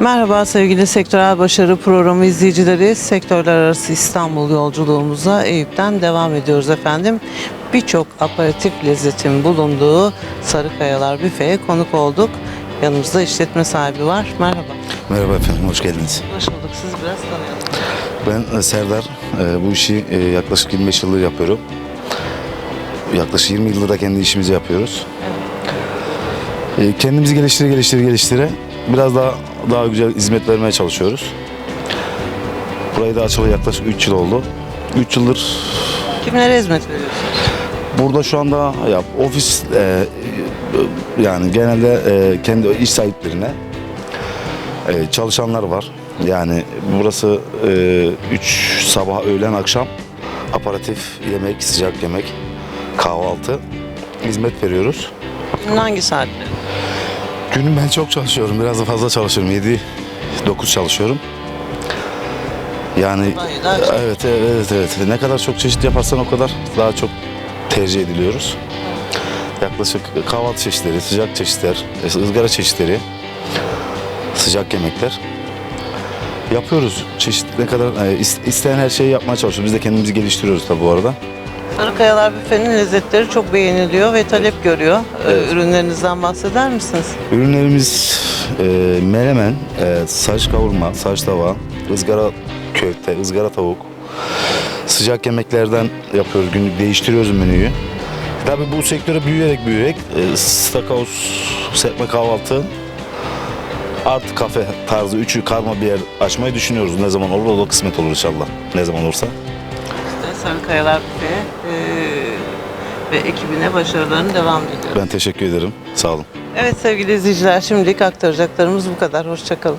Merhaba sevgili Sektörel Başarı Programı izleyicileri. Sektörler arası İstanbul yolculuğumuza Eyüp'ten devam ediyoruz efendim. Birçok aparatif lezzetin bulunduğu Sarıkayalar Büfe'ye konuk olduk. Yanımızda işletme sahibi var. Merhaba. Merhaba efendim, hoş geldiniz. Hoş bulduk. Siz biraz tanıyalım. Ben e, Serdar, E, bu işi e, yaklaşık 25 yıldır yapıyorum. Yaklaşık 20 yıldır da kendi işimizi yapıyoruz. E, Kendimizi geliştire geliştire geliştire biraz daha daha güzel hizmet vermeye çalışıyoruz. Burayı da açalı yaklaşık 3 yıl oldu. 3 yıldır Kimlere hizmet veriyorsunuz? burada şu anda ya, ofis e, e, yani genelde e, kendi iş sahiplerine e, çalışanlar var. Yani burası 3 sabah, öğlen, akşam aparatif yemek, sıcak yemek, kahvaltı hizmet veriyoruz. Hangi saatleri? Günüm ben çok çalışıyorum. Biraz da fazla çalışıyorum. 7 9 çalışıyorum. Yani akşam. evet evet evet. Ne kadar çok çeşit yaparsan o kadar daha çok tercih ediliyoruz. Yaklaşık kahvaltı çeşitleri, sıcak çeşitler, ızgara çeşitleri, sıcak yemekler yapıyoruz. Çeşit ne kadar e, is- isteyen her şeyi yapmaya çalışıyoruz. Biz de kendimizi geliştiriyoruz tabii bu arada. Sarıkayalar Büfe'nin lezzetleri çok beğeniliyor ve talep görüyor. Ee, Evet. Ürünlerinizden bahseder misiniz? Ürünlerimiz e, menemen, e, saç kavurma, saç tava, ızgara köfte, ızgara tavuk. Sıcak yemeklerden yapıyoruz, günlük değiştiriyoruz menüyü. Tabii bu sektöre büyüyerek büyüyerek e, stakaus, serpme kahvaltı, artı kafe tarzı üçü karma bir yer açmayı düşünüyoruz. Ne zaman olur o da kısmet olur inşallah. Ne zaman olursa. İşte Sarıkayalar Büfe eee, ve ekibine başarılarını devam ediyor. Ben teşekkür ederim. Sağ olun. Evet sevgili izleyiciler şimdilik aktaracaklarımız bu kadar. Hoşçakalın.